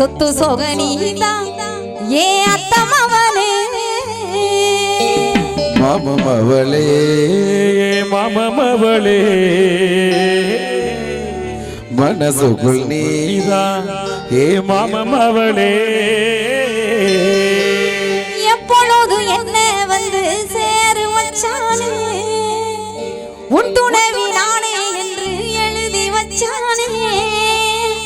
சொத்து சொகனீதான் ஏ அத்தமவனே மாமம் அவளே. மாமமவளே மனசுக்குள் நீதான். ஏ மாமமவளே எப்பொழுது என்ன வந்து சேரு வச்சானே? உன் துணைவி நானே என்று எழுதி வச்சானே.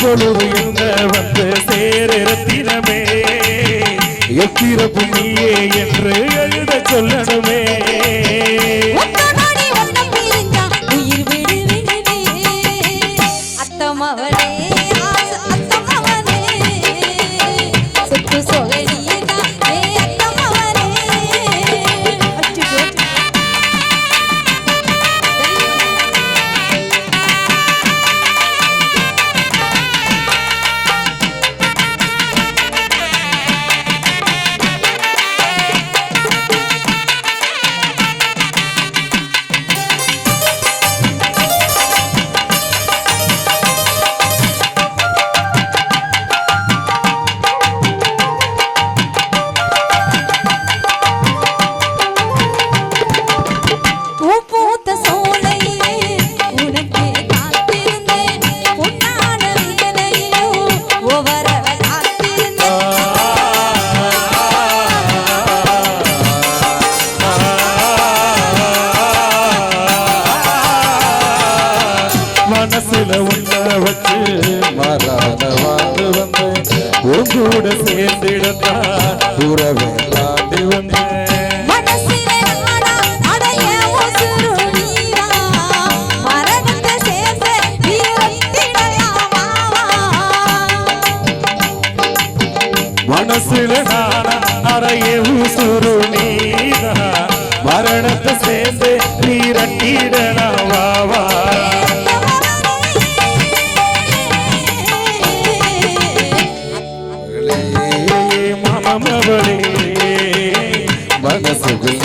எப்பொழுது என்ன வந்து சேரு ரத்தினமே எப்பிறப்பு நீயே என்று எழுத சொல்லணும். உன்ன வச்சு மாறாத வாழ்ந்து வந்தேன். உன் கூட சேர்ந்திடத்தான் உறவே தாண்டி வந்தேன். மனசிலே நானா அறைய உசுரு நீதா மரணத்தை சேர்ந்து நீரட்டிடலாம் வா ஏ மாமமவளே மனசுக்குள்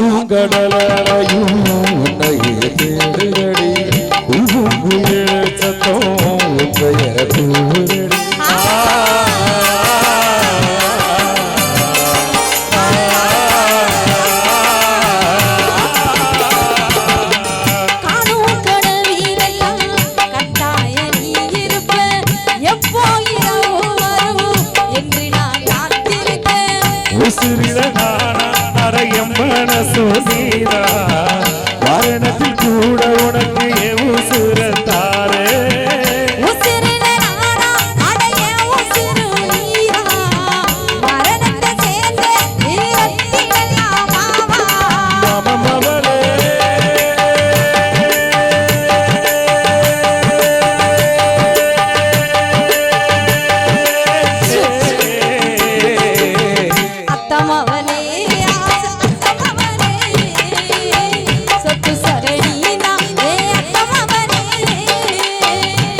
காத்தும்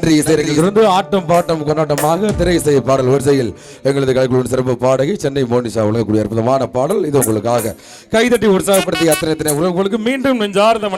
நன்றி. இசைக்கு இருந்து ஆட்டம் பாட்டம் கொண்டாட்டமாக திரை இசை பாடல் வரிசையில் எங்களது கலைக்குழுவின் சிறப்பு பாடகி சென்னை மோனிஷா உலகக்கூடிய அற்புதமான பாடல். இது உங்களுக்காக. கைதட்டி உற்சாகப்படுத்தி அத்தனை அத்தனை உங்களுக்கு மீண்டும் நெஞ்சார்ந்த